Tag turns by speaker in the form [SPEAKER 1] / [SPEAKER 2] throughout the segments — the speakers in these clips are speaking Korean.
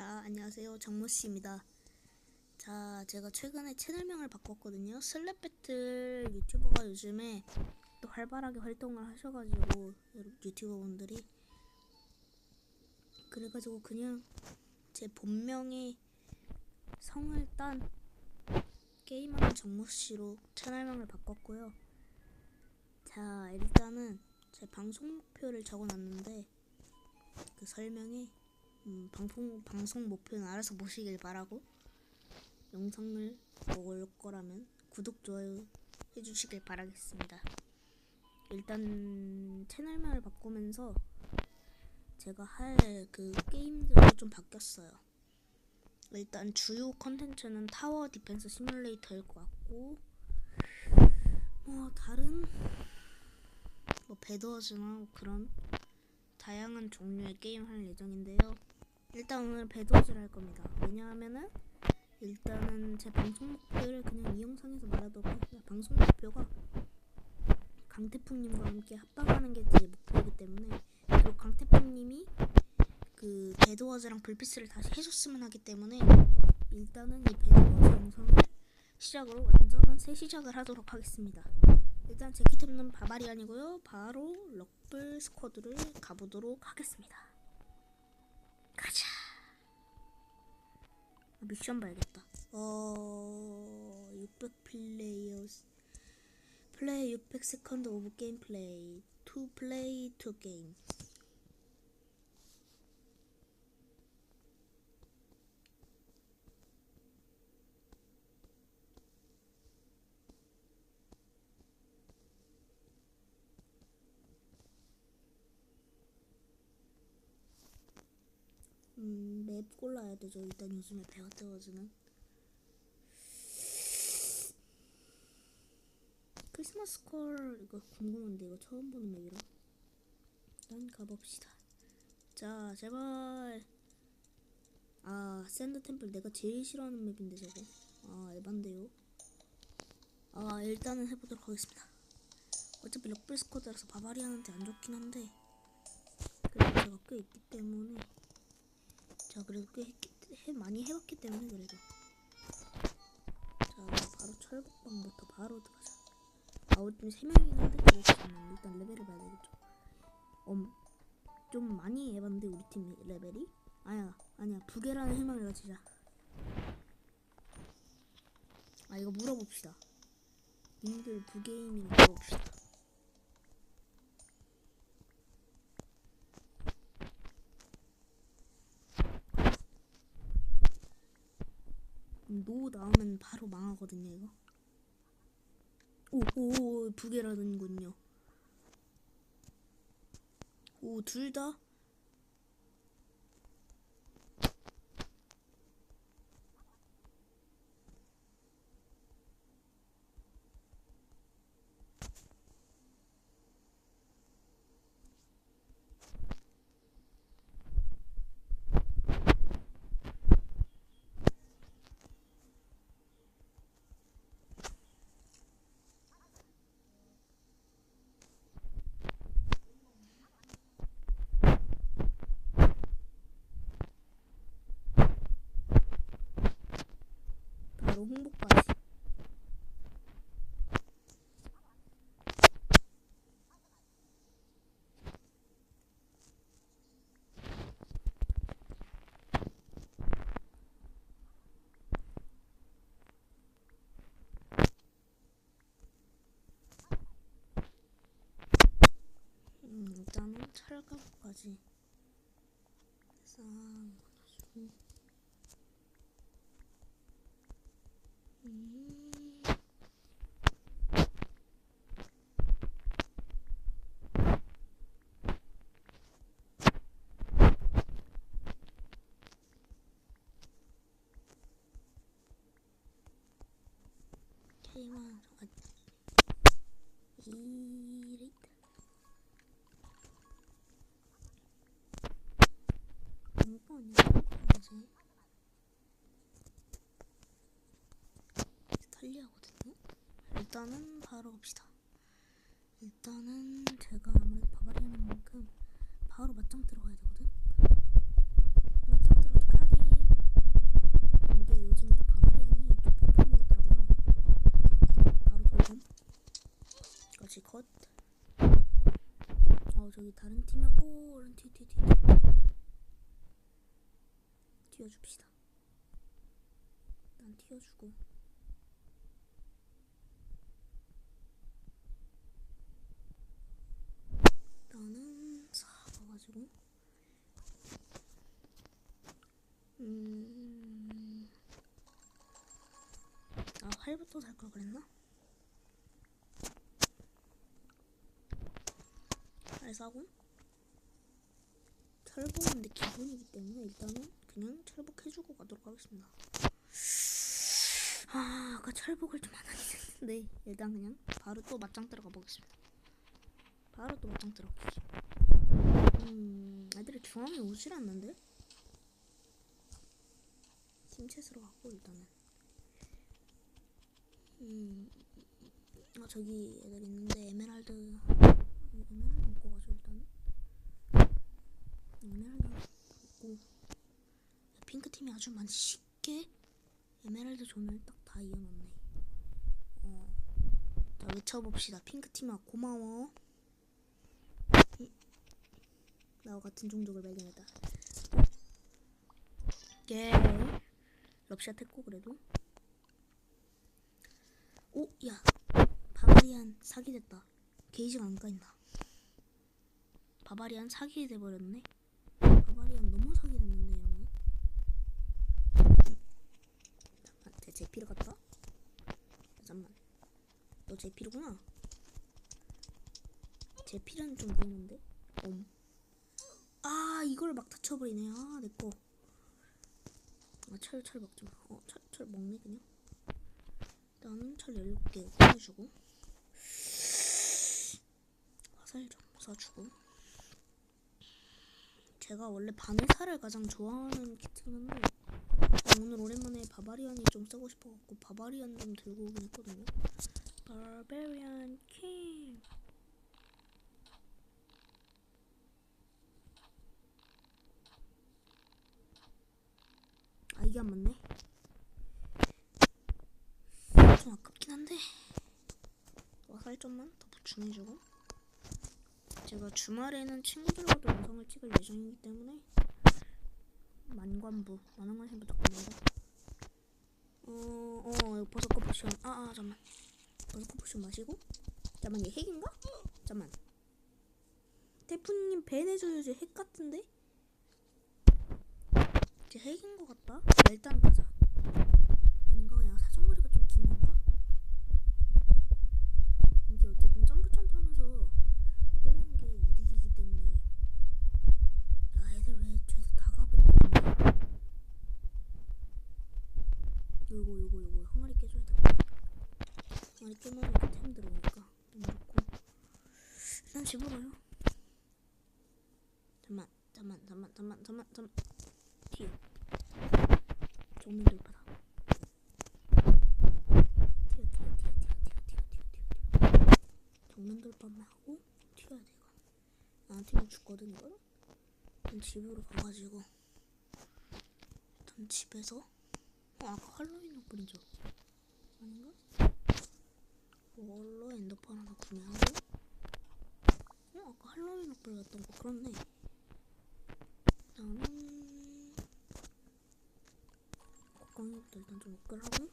[SPEAKER 1] 자, 안녕하세요. 정모씨입니다. 자, 제가 최근에 채널명을 바꿨거든요. 슬랩 배틀 유튜버가 요즘에 또 활발하게 활동을 하셔가지고, 유튜버분들이. 그래가지고 그냥 제 본명의 성을 딴 게임하는 정모씨로 채널명을 바꿨고요. 자, 일단은 제 방송 목표를 적어놨는데, 그 설명에 음, 방송 방송 목표는 알아서 보시길 바라고 영상을 먹을 거라면 구독 좋아요 해주시길 바라겠습니다. 일단 채널명을 바꾸면서 제가 할 그 게임들도 좀 바뀌었어요. 일단 주요 컨텐츠는 타워 디펜스 시뮬레이터일 것 같고 뭐 다른 뭐 배드워즈나 그런 다양한 종류의 게임 할 예정인데요. 일단 오늘 배드워즈를 할 겁니다. 왜냐하면은 일단은 제 방송 목표를 그냥 이 영상에서 말하도록 하겠습니다. 방송 목표가 강태풍님과 함께 합방하는 게 제 목표이기 때문에 그리고 강태풍님이 그 배드워즈랑 불피스를 다시 해줬으면 하기 때문에 일단은 이 배드워즈 영상을 시작으로 완전한 새 시작을 하도록 하겠습니다. 일단 제 키템은 바바리안이고요. 바로 럭블 스쿼드를 가보도록 하겠습니다. 가자. 아, 미션 봐야겠다. 어, 600 플레이어스. 플레이 600 세컨드 오브 게임 플레이. 투 플레이 투 게임. 음, 맵 골라야 되죠. 일단 요즘에 배워뜨워지는 크리스마스 컬 이거 궁금한데 이거 처음 보는 맵이라 일단 가봅시다. 자, 제발. 아, 샌드 템플 내가 제일 싫어하는 맵인데 저거. 아, 에반데요. 아, 일단은 해보도록 하겠습니다. 어차피 럭블 스쿼드라서 바바리안한테 안 좋긴 한데 그래도 제가 꽤 있기 때문에 자 그래도 꽤 했기, 해, 많이 해봤기 때문에 그래도. 자 바로 철곡방부터 바로 들어가자. 아웃팀 3명이긴 한데 그렇지만 일단 레벨을 봐야 되겠죠. 음, 좀 많이 해봤는데 우리 팀 레벨이? 아야 아니야. 부계라는 희망을 가지자. 아 이거 물어봅시다. 님들 부게임이나 물어봅시다 노 나오면 바로 망하거든요 이거. 오오 부계라는군요. 오 둘 다 바로 홍보까지. 음, 일단은 싹넣어주고 음. K1 아, 이레이트 이거 아니야? 이제 달리하거든요. 일단은 바로 갑시다. 일단은 제가 아무래도 바바리안인 만큼 바로 맞짱 들어가야 되거든. 맞짱 들어도 까디. 오 얼른 튀어 튀어 튀어 튀어줍시다 일단 튀어주고 나는 사 가가지고 음. 아 활부터 살 걸 그랬나? 활 사고 철복은 내 기본이기 때문에 일단은 그냥 철복해주고 가도록 하겠습니다. 아, 아까 철복을 좀 안 하긴 했는데 일단 그냥 바로 또 맞짱 들어가 보겠습니다. 바로 또 맞짱 들어가기. 음, 애들이 중앙에 오질 않는데? 팀챗으로 갔고 일단은. 음, 아 저기 애들 있는데 에메랄드 에메랄드 먹고 가죠 일단은. 에메랄드 먹고 핑크 팀이 아주 많이 쉽게 에메랄드 존을 딱 다 이어놨네. 어, 자 외쳐봅시다. 핑크 팀아 고마워. 음, 나와 같은 종족을 발견했다. 예. 럽샷 했고 그래도. 오, 야, 바바리안 사기됐다. 게이지가 안 까인다. 바바리안 사기 돼버렸네. 바바리안 너무 사기 됐는데 이러면. 잠깐, 제 제피를 갔다. 잠깐만, 너 제피르구나. 제피는 좀 무서운데. 엄. 아, 이걸 막 다쳐버리네. 아, 내 거. 아, 철, 철 먹지 마. 어, 철, 철 먹네 그냥. 일단은 철 17개 꺼내주고 화살 좀 쏴주고 제가 원래 바늘살을 가장 좋아하는 키트긴 한데 오늘 오랜만에 바바리안이 좀 쓰고 싶어갖고 바바리안 좀 들고 오긴 했거든요. 바바리안 킹! 아 이게 안 맞네? 좀 아깝긴 한데. 화살 좀만 더 보충해주고 제가 주말에는 친구들과도 영상을 찍을 예정이기 때문에 만관부 만원관심 부탁드립니다. 어어 어, 버섯커 포션. 아아 아, 잠만. 버섯커 포션 마시고? 잠만 얘 핵인가? 잠만. 태프님 벤해줘야지 핵 같은데? 제 핵인 것 같다. 일단 가자 많이 쪼만하고 템 들어오니까 너무 좋고. 일단 집으로요. 잠만 잠만 잠만 잠만 잠만 잠만. 뒤에. 조민들 받아 뒤에, 돌파만 하고 튀어야 돼 이거. 안 튀면 죽거든 이거 일단 집으로 가가지고. 일단 집에서? 어, 아까 할로윈 옷 그린 줄 아닌가? 이걸로 엔더펄 하나 구매하고 어 아까 할로윈 옷불 같던 거 그렇네 나는 곡광이부터 일단 좀 업글하고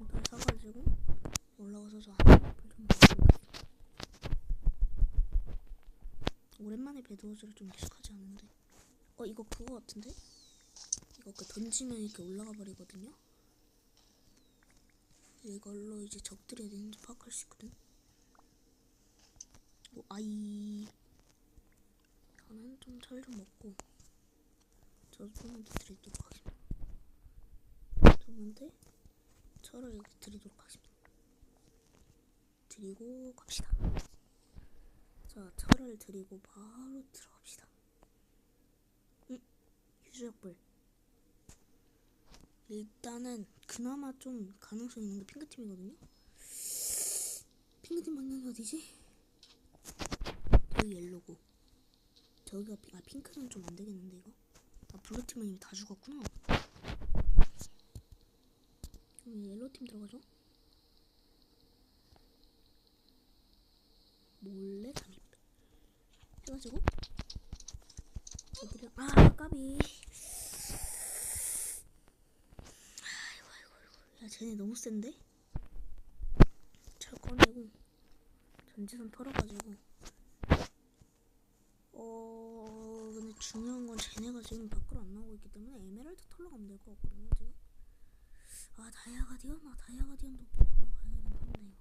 [SPEAKER 1] 일단 사가지고 올라가서 저 한번 좀. 오랜만에 배드워즈를 좀 익숙하지 않은데 어 이거 그거 같은데? 이거 그 던지면 이렇게 올라가 버리거든요? 이걸로 이제 적들이 어디 있는지 파악할 수 있거든. 오 아이. 저는 좀철좀 먹고 저 분한테 드리도록 하겠습니다. 두 분한테 철을 이렇게 드리도록 하겠습니다. 드리고 갑시다. 자 철을 드리고 바로 들어갑시다. 응? 휴지역불 일단은 그나마 좀 가능성 있는 게 핑크팀이거든요. 핑크팀 방향이 어디지? 여기 옐로고. 저기가 핑, 아 핑크는 좀 안 되겠는데 이거? 아 블루팀은 이미 다 죽었구나. 그럼 옐로팀 들어가죠? 몰래 잠입. 해가지고? 애들이 아 까비 아이고 아이고 아이고 야 쟤네 너무 센데? 철 꺼내고 전지선 털어가지고. 어 근데 중요한 건 쟤네가 지금 밖으로 안 나오고 있기 때문에 에메랄드 털러 가면 될 것 같거든요 지금. 아 다이아가 디언? 아 다이아가 디언도 보러 가야 되긴 한데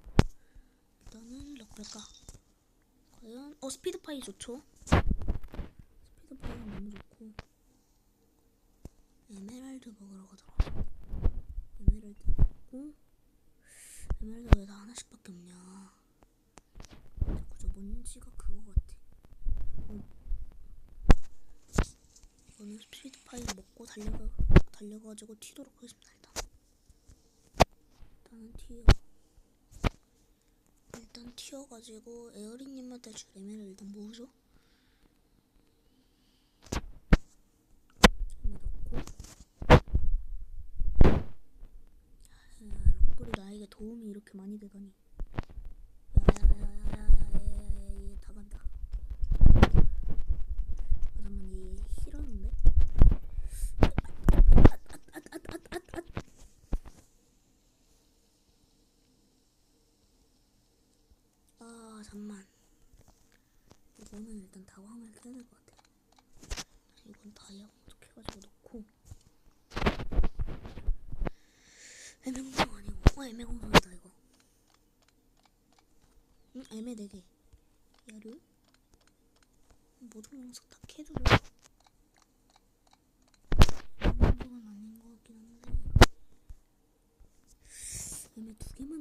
[SPEAKER 1] 일단은 럭뺄까? 과연? 어 스피드 파이 좋죠? 스피드 파이는 너무 좋고. 에메랄드 먹으러 가더라 에메랄드 먹고 에메랄드 왜다 하나씩밖에 없냐. 자꾸 저 먼지가 그거 같아. 어. 이거는 스피드 파이 먹고 달려가 달려가지고 튀도록 하겠습니다 일단. 일단은 튀어. 일단 튀어가지고 에어리님한테 줄 에메랄드 일단 모으죠 그만이 되더니.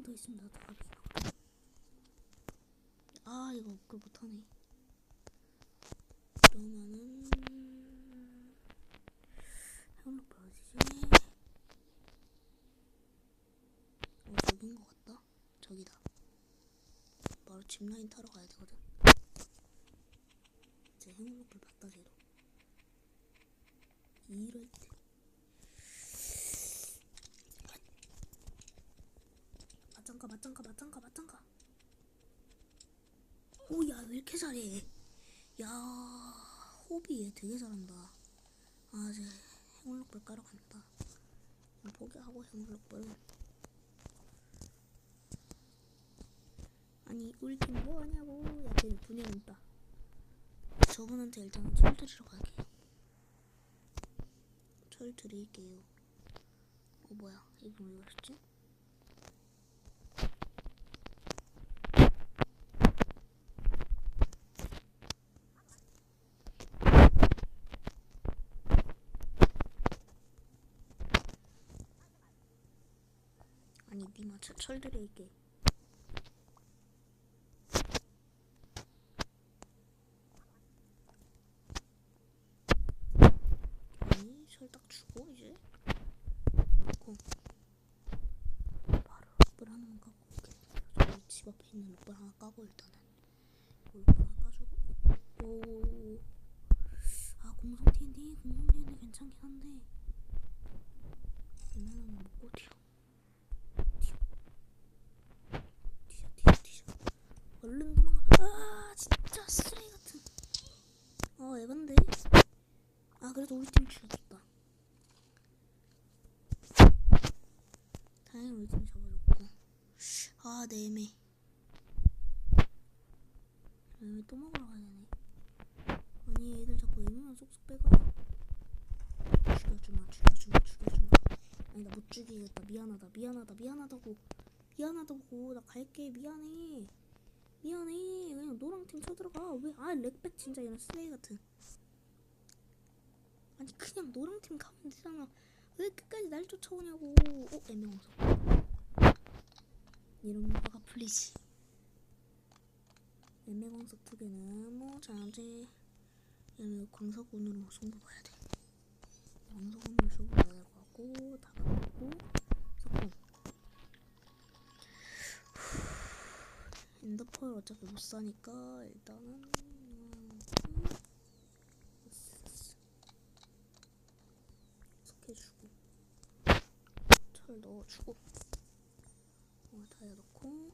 [SPEAKER 1] 더 답이 나거든 아 이거 업글 못하네. 그러면은 해운록 어디지? 어 저긴 것 같다. 저기다. 바로 짚라인 타러 가야 되거든. 이제 해운록을 봤다 쟤도. 이럴 때 맞짱가 맞짱가 맞짱가. 오야 왜 이렇게 잘해? 야 호비 얘 되게 잘한다. 아 이제 해물록불 깔러 간다. 포기하고 해물록불은 아니 우리 팀 뭐하냐고. 야 쟤는 분열 있다. 저분한테 일단 철 드리러 갈게요 철 드릴게요. 어 뭐야? 이분 왜 그랬지? 아니 니마 철, 철 드릴게. 아니 철딱 주고 이제? 놓고. 바로 룩불 하나만 까고 저기 집 앞에 있는 룩불 하나 까고 일단은. 룩불 하나 까주고. 오아 공성 TNT 공성 TNT 괜찮긴 한데. 얘네는 먹고. 튀어 튀어 튀어 튀어 튀어 얼른 도망가 아 진짜 쓰레기 같은 어 에반데 아 팀 죽였다. 다행히 우리 팀 잡아줬고. 아 네매. 애매 또 먹으러 가야 되네. 아니 애들 자꾸 애매만 쏙쏙 빼가 죽여주마 죽여주마 죽여주마. 아니 나 못 죽이겠다. 미안하다 미안하다 미안하다고. 미안하다고. 나 갈게. 미안해. 미안해. 그냥 노랑 팀 쳐들어가. 왜 아 렉백 진짜 이런 쓰레기 같은 아니 그냥 노랑 팀 가면 되잖아. 왜 끝까지 날 쫓아오냐고. 어 애매워서. 이런 거가 풀리지 애매광석 두 개는 뭐 자지. 얘는 광석운으로 승부 봐야 돼. 광석운으로 승부 봐야 될것 같고 다 갖고 석공 엔더펄 어차피 못 사니까 일단은 음, 석해주고 철 넣어주고 어, 다이아 넣고 어,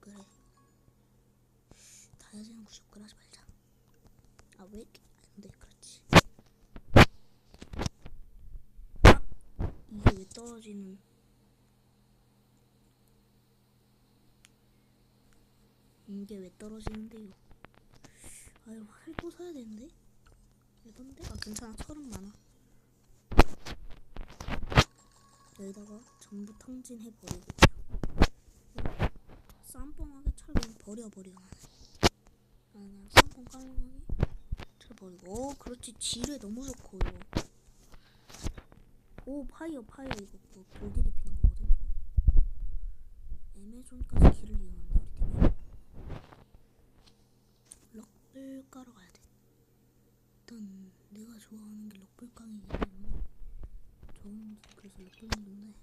[SPEAKER 1] 그래 구석을 하지 말자. 아 왜 이렇게 안돼 그렇지. 아 이게 왜 떨어지는? 이게 왜 떨어지는데요? 아유 할거 사야 되는데. 이건데? 아 괜찮아 철은 많아. 여기다가 전부 탕진해 버리고 쌈뽕하게 철 그냥 버려버려. 아 그냥 쌈뽕 깔끔하게 철 버리고. 오 그렇지 지뢰 너무 좋고 이거. 오 파이어 파이어 이거 뭐 돌길이 피는 거거든 이거. 애매존까지 길을 이용한다 우리 팀이. 럭블 까러 가야 돼. 일단 내가 좋아하는 게 럭블 깡이기 때문에 좋은 그래서 럭블인데.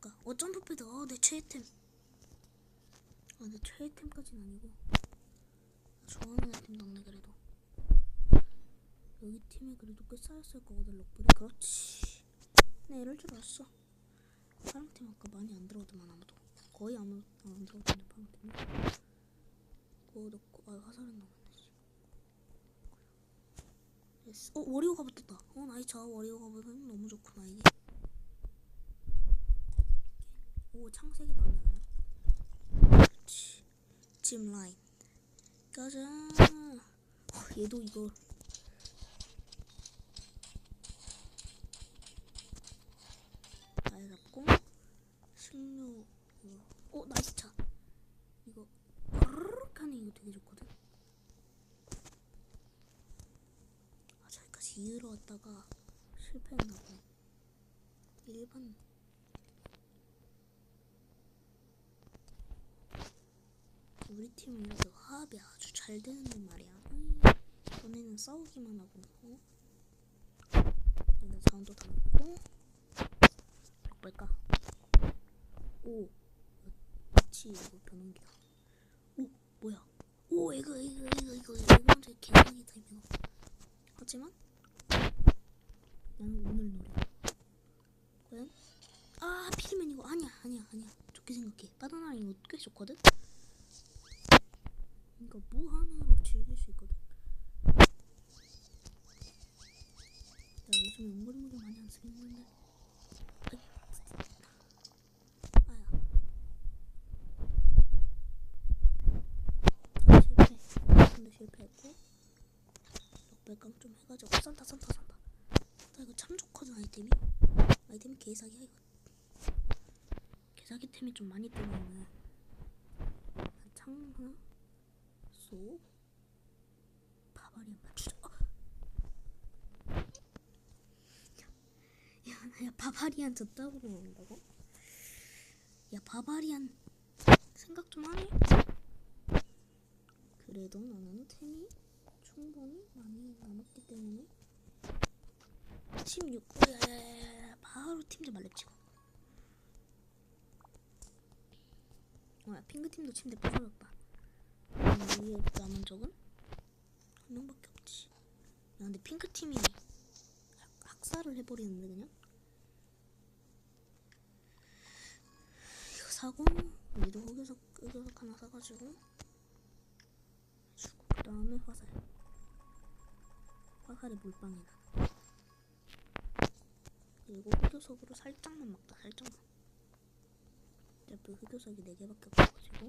[SPEAKER 1] 그니까 어 점프 패드 어내 최애템. 아내 최애템까지는 아니고 좋아하는 아이템 당네 그래도. 여기 팀에 그래도 꽤 쌓였을 거거든 럭블이 그렇지. 네 이럴 줄 알았어. 파랑 팀 아까 많이 안 들어오더만 아무도 거의 아무 안 들어오던데 파랑팀이. 그거 넣고 아 화살은 남았 됐어. 어 워리오가 붙었다. 어 나이 차 워리오가 붙으면 너무 좋구나 이게. 오 창색이 그렇지. 찜 라인. 가자. 어, 얘도 이거 잘 잡고 승료 이거. 어 나이스 차. 이거 까르륵 하는 이거 되게 좋거든. 아 이으러 왔다가 실패했나 보네. 일반 우리 팀은 이렇게 화합이 아주 잘 되는데 말이야. 너네는 싸우기만 하고, 어? 일단 자원도 다 넣고, 볼까? 오, 그치 이거 변환기다. 오, 뭐야? 오, 이거 이거 이거 이거 이거 먼저 개사기다 이거. 하지만 나는 오늘 노래. 과연? 아, 필이면 이거 아니야, 아니야, 아니야. 좋게 생각해. 바나나 이거 꽤 좋거든. 그러니까 무한으로 즐길 수 있거든. 나 요즘에 웅글웅글 많이 안 쓰긴 했는데. 아. 근데 실패했고. 역배깡 좀 해가지고 산타 산타 산타. 나 이거 참 좋거든 아이템이. 아이템이 개사기야 이거. 개사기템이 좀 많이 뜨면은 창 하나 쏘 바바리안 맞추자. 어. 야, 야, 야 바바리안 저따구로 나온다고? 야 바바리안 생각 좀 하니? 그래도 나는 템이 충분히 많이 남았기 때문에 16. 어, 야야야야 바로 팀좀 말렙치고. 어야 핑크 팀도 침대 부서졌다. 음, 위에 남은 적은 한 명밖에 없지. 야 근데 핑크 팀이 학, 학살을 해버리는데 그냥 이거 사고 우리도 흑요석 흑요석 하나 사가지고 주고 그 다음에 화살 화살에 나. 그리고 흑요석으로 살짝만 막다 살짝만. 어차피 흑요석이 4 개밖에 없어가지고.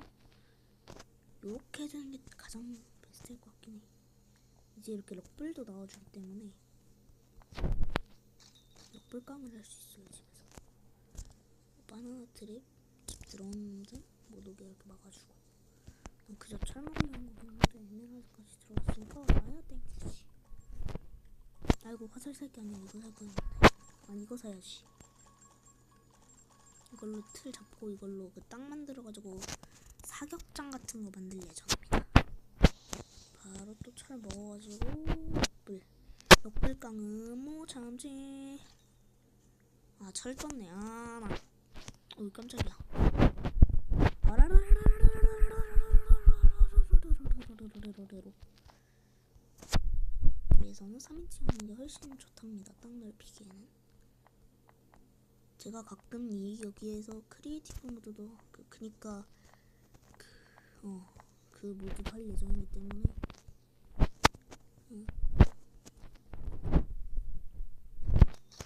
[SPEAKER 1] 이렇게 해주는 게 가장 베스트일 것 같긴 해. 이제 이렇게 럭블도 나와주기 때문에 럭블깡을 할 수 있어요 집에서. 바나나 집 들어오는데 못 오게 이렇게 막아주고. 난 그저 철 먹으려는 거였는데 에메랄드까지 들어왔으니까 나야 땡큐지. 아이고 화살 살게 아니라 이거 살 거였는 데. 아 이거 사야지. 이걸로 틀 잡고 이걸로 그 땅 만들어가지고 사격장 같은 거 만들 예정입니다. 바로 또 철 먹어가지고 럭불 럭불깡은 뭐 참지. 아철 떴네. 아 나. 어이 깜짝이야. 위에서는 3인칭 하는 게 훨씬 좋답니다. 땅 넓히기에는. 제가 가끔 이 여기에서 크리에이티브 모드도 그 그니까 그, 어 그 모드도 할 예정이기 때문에. 응.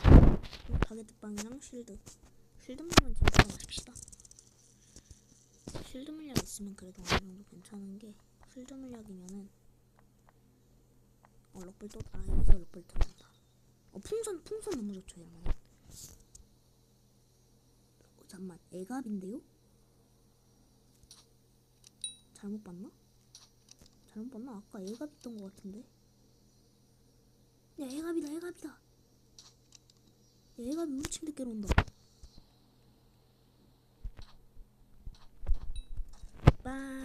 [SPEAKER 1] 음, 바게트빵이랑 쉴드. 쉴드 물량은 진짜 마십시다. 쉴드 물약 있으면 그래도 어느 정도 괜찮은 게 쉴드 물약이면은 어 럭블 또아 여기서 럭블 들어간다. 어 풍선 풍선 너무 좋죠 이러면 어, 잠만 애갑인데요? 잘못 봤나? 잘못 봤나? 아까 애갑 있던 것 같은데 야 애갑이다 애갑이다 야 애갑이 우리 침대 깨러 온다 빵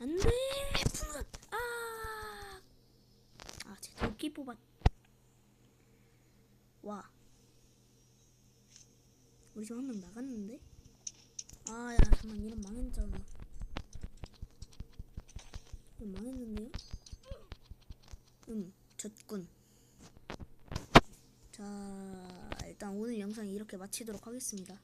[SPEAKER 1] 안돼 풍선 아 아, 제 도끼 뽑았. 와. 집한명 나갔는데? 아, 야, 잠만 이름 망했잖아. 이름 망했는데요? 음, 졌군. 자, 일단 오늘 영상 이렇게 마치도록 하겠습니다.